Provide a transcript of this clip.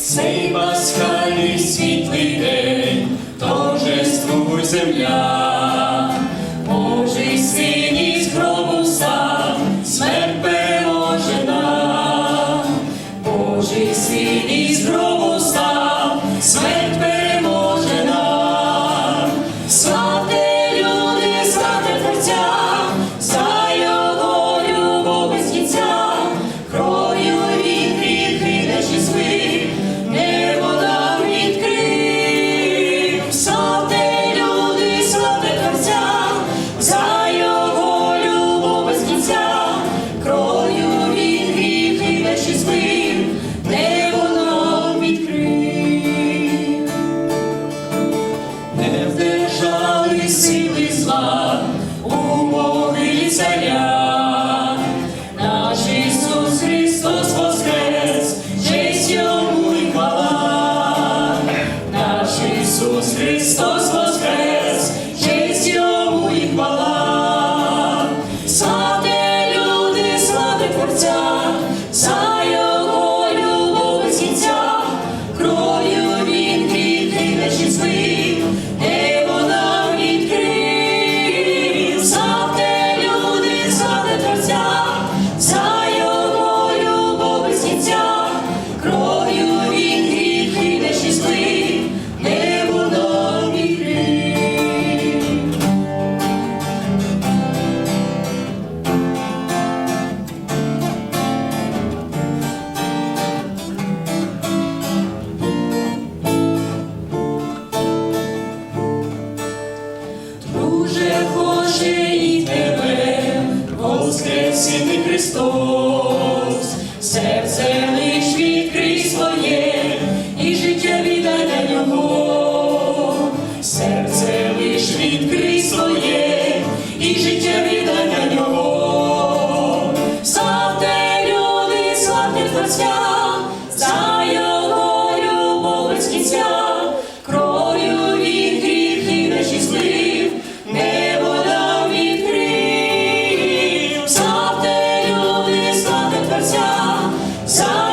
цей пасхальний світлий день, торжествуй земля. сили зла у царя. Веселий світ і життя віддай на нього, серце лиш відкрий своє, і життя віддай на нього, завте люди славні Творця, за його любов безкінця, крою від гріхи наші злив, не вода відкрив, завте люди славні Творця. So